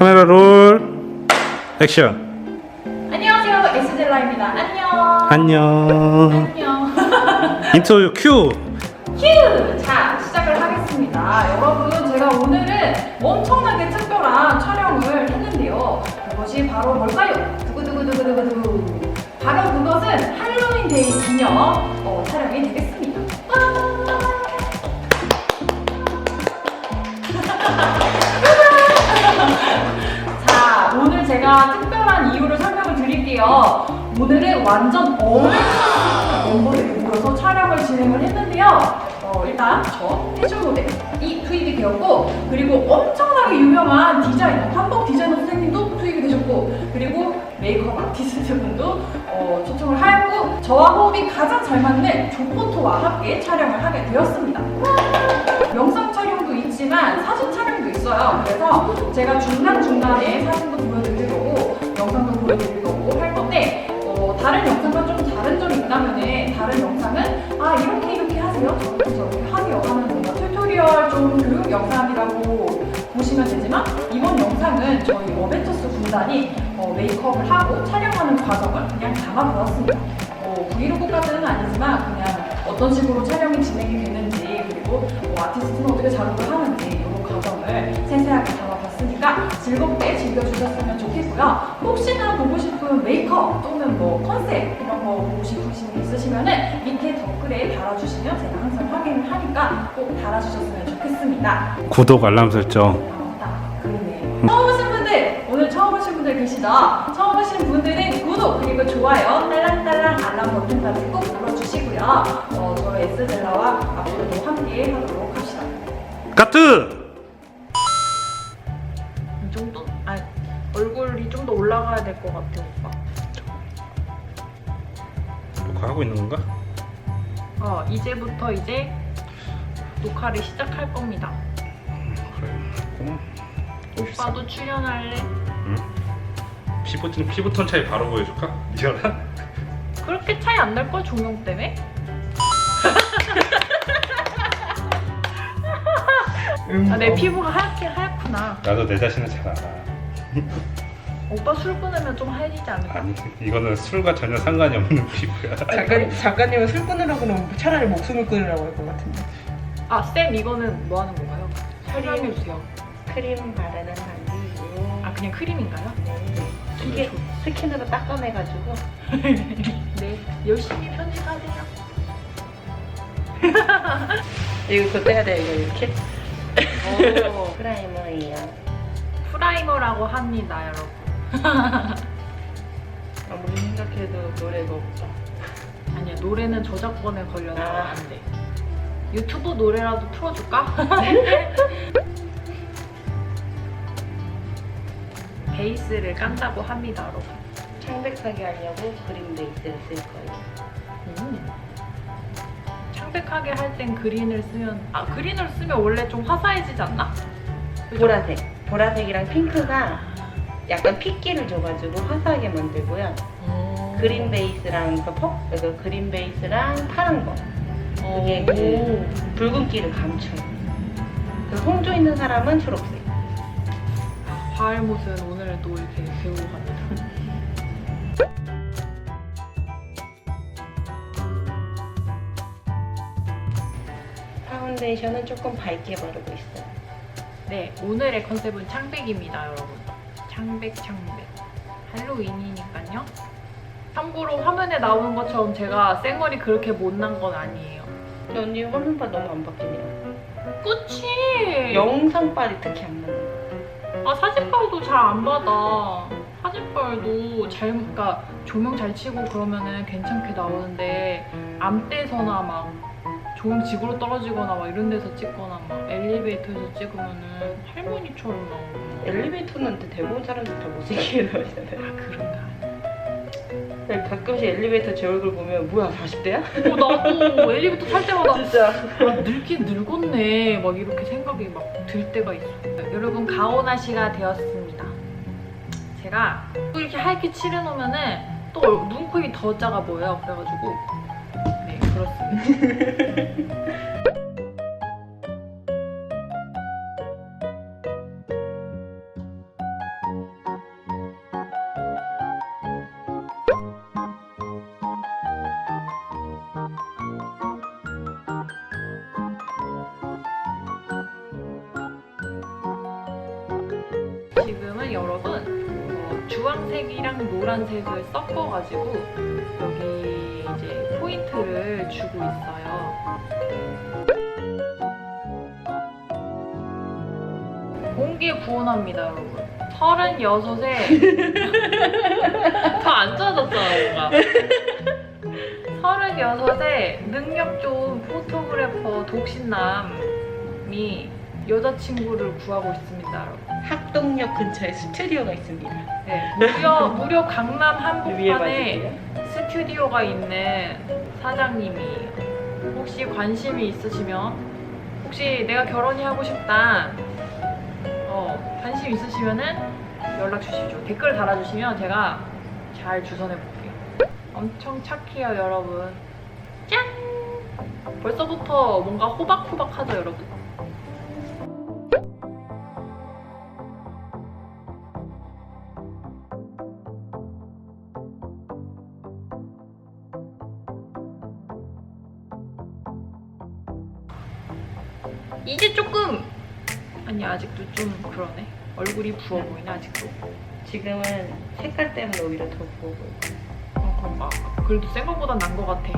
카메라 롤. 액션. 안녕하세요. 에스젤라입니다. 안녕. 안녕. 안녕. 인터뷰 큐. 휴! 자 시작을 하겠습니다. 여러분 제가 오늘은 엄청나게 특별한 촬영을 했는데요. 그것이 바로 뭘까요? 두구두구두구두구두구 바로 그것은 할로윈 데이 기념 제가 특별한 이유를 설명을 드릴게요. 오늘은 완전 어메이징 멤버들이 모여서 촬영을 진행을 했는데요. 어, 일단 저 패션 모델이 투입이 되었고 그리고 엄청나게 유명한 디자이너, 한복 디자이너 선생님도 투입이 되셨고 그리고 메이크업 아티스트 분도 어, 초청을 하였고 저와 호흡이 가장 잘 맞는 조포토와 함께 촬영을 하게 되었습니다. 촬영도 있지만 사진 촬영도 있어요. 그래서 제가 중간중간에 사진도 보여드릴 거고 영상도 보여드릴 거고 할 건데 어, 다른 영상과 좀 다른 점이 있다면 다른 영상은 아 이렇게 이렇게 하세요 저렇게 저렇게 하세요 하는 뭔가 튜토리얼 좀 교육 영상이라고 보시면 되지만 이번 영상은 저희 어벤져스 군단이 어, 메이크업을 하고 촬영하는 과정을 그냥 담아보았습니다. 어, 브이로그까지는 아니지만 그냥 어떤 식으로 촬영이 진행이 되는지 그리고 뭐 아티스트는 어떻게 작업을 하는지 이런 과정을 세세하게 담아봤으니까 즐겁게 즐겨주셨으면 좋겠고요. 혹시나 보고 싶은 메이크업 또는 뭐 컨셉 이런 거 보고 싶으신 게 있으시면은 밑에 댓글에 달아주시면 제가 항상 확인을 하니까 꼭 달아주셨으면 좋겠습니다. 구독 알람 설정 아, 딱 그러네. 처음 오신 분들, 오늘 처음 오신 분들 계시죠? 처음 오신 분들은 구독 그리고 좋아요, 딸랑딸랑 알람 버튼까지 꼭 눌러주시고요. 어, 저희 에스젤라와 앞으로도 함께 하도록 합시다. 까트 될 것 같아, 오빠. 녹화하고 있는 건가? 어, 이제부터 이제 녹화를 시작할 겁니다. 그래 고마워 오빠도 출연할래? 응? 피부톤, 피부톤 차이 바로 보여줄까? 이거랑? 그렇게 차이 안날걸 조명 때문에? 아, 내 피부가 하얗게 하얗구나. 나도 내 자신을 잘 알아 오빠 술 끊으면 좀 하얘지지 않을까? 아니 이거는 술과 전혀 상관이 없는 피부야 작가, 작가님은 술 끊으라고는 차라리 목숨을 끊으라고 할 것 같은데 아, 쌤 이거는 뭐 하는 건가요? 설명해 주세요. 크림 바르는 단계이고 아, 그냥 크림인가요? 이게 스킨으로 닦아내가지고 네, 열심히 편집하세요. 이거 그때 해야 돼 이거 이렇게 오, 프라이머예요 프라이머라고 합니다, 여러분. 아무리 생각해도 노래가 없다 아니야, 노래는 저작권에 걸려서 아. 안 돼. 유튜브 노래라도 틀어줄까? 베이스를 깐다고 합니다, 여러분. 창백하게 하려고 그린 베이스를 쓸 거예요 음. 창백하게 할 땐 그린을 쓰면 아 그린을 쓰면 원래 좀 화사해지지 않나? 그죠? 보라색 보라색이랑 핑크가 약간 핏기를 줘가지고 화사하게 만들고요 어. 그린 베이스랑 그 퍼, 그 그린 베이스랑 파란 거 어. 그게 그 붉은기를 감춰요 그 홍조 있는 사람은 초록색 과일 못은 오늘 또 이렇게 배우고 갑니다. 파운데이션은 조금 밝게 바르고 있어요. 네 오늘의 컨셉은 창백입니다, 여러분. 창백 창백. 할로윈이니까요. 참고로 화면에 나오는 것처럼 제가 생얼이 그렇게 못난 건 아니에요. 근데 언니 화면바 너무 안 바뀌네요. 그치? 영상빨이 특히 안 나요. 아 사진빨도 잘 안 받아. 사진빨도 잘, 그러니까 조명 잘 치고 그러면은 괜찮게 나오는데 암대서나 막 조명 지구로 떨어지거나 막 이런 데서 찍거나 막 엘리베이터에서 찍으면은 할머니처럼 나오고. 엘리베이터는 근데 대부분 사람들 다 못생기게 나오잖아요. 아 그런가? 가끔씩 엘리베이터 제 얼굴 보면 뭐야 40대야? 어 나도 엘리베이터 탈 때마다 진짜. 아, 늙긴 늙었네 막 이렇게 생각이 막 들 때가 있어. 여러분 가오나 씨가 되었습니다. 제가 또 이렇게 하얗게 칠해놓으면은 또 눈코입이 더 작아 보여요. 그래가지고 네 지금은 여러분 어, 주황색이랑 노란색을 섞어가지고 여기 이제 포인트를 주고 있어요. 공개 구원합니다, 여러분. 36에 더 안 좋아졌잖아, 뭔가. 36에 능력 좋은 포토그래퍼 독신남이 여자친구를 구하고 있습니다, 여러분. 학동역 근처에 스튜디오가 있습니다. 네, 무려 무려 강남 위에 한복판에 봐주세요. 스튜디오가 있는 사장님이 혹시 관심이 있으시면 혹시 내가 결혼이 하고 싶다 어 관심 있으시면은 연락 주십시오 댓글 달아주시면 제가 잘 주선해 볼게요 엄청 착해요 여러분 짠 벌써부터 뭔가 호박호박하죠 여러분 이제 조금 아니 아직도 좀 그러네. 얼굴이 부어 보이네 아직도. 지금은 색깔 때문에 오히려 더 부어 보여요. 어 그런가? 그래도 센 거보단 난거 같아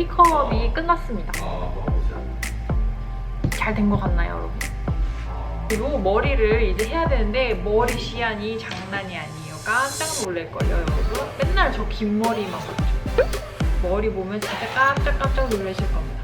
메이크업이 끝났습니다. 잘 된 것 같나요 여러분? 그리고 머리를 이제 해야 되는데 머리 시안이 장난이 아니에요. 깜짝 놀랄걸요 여러분. 맨날 저 긴 머리만 봤죠 머리 보면 진짜 깜짝깜짝 놀라실 겁니다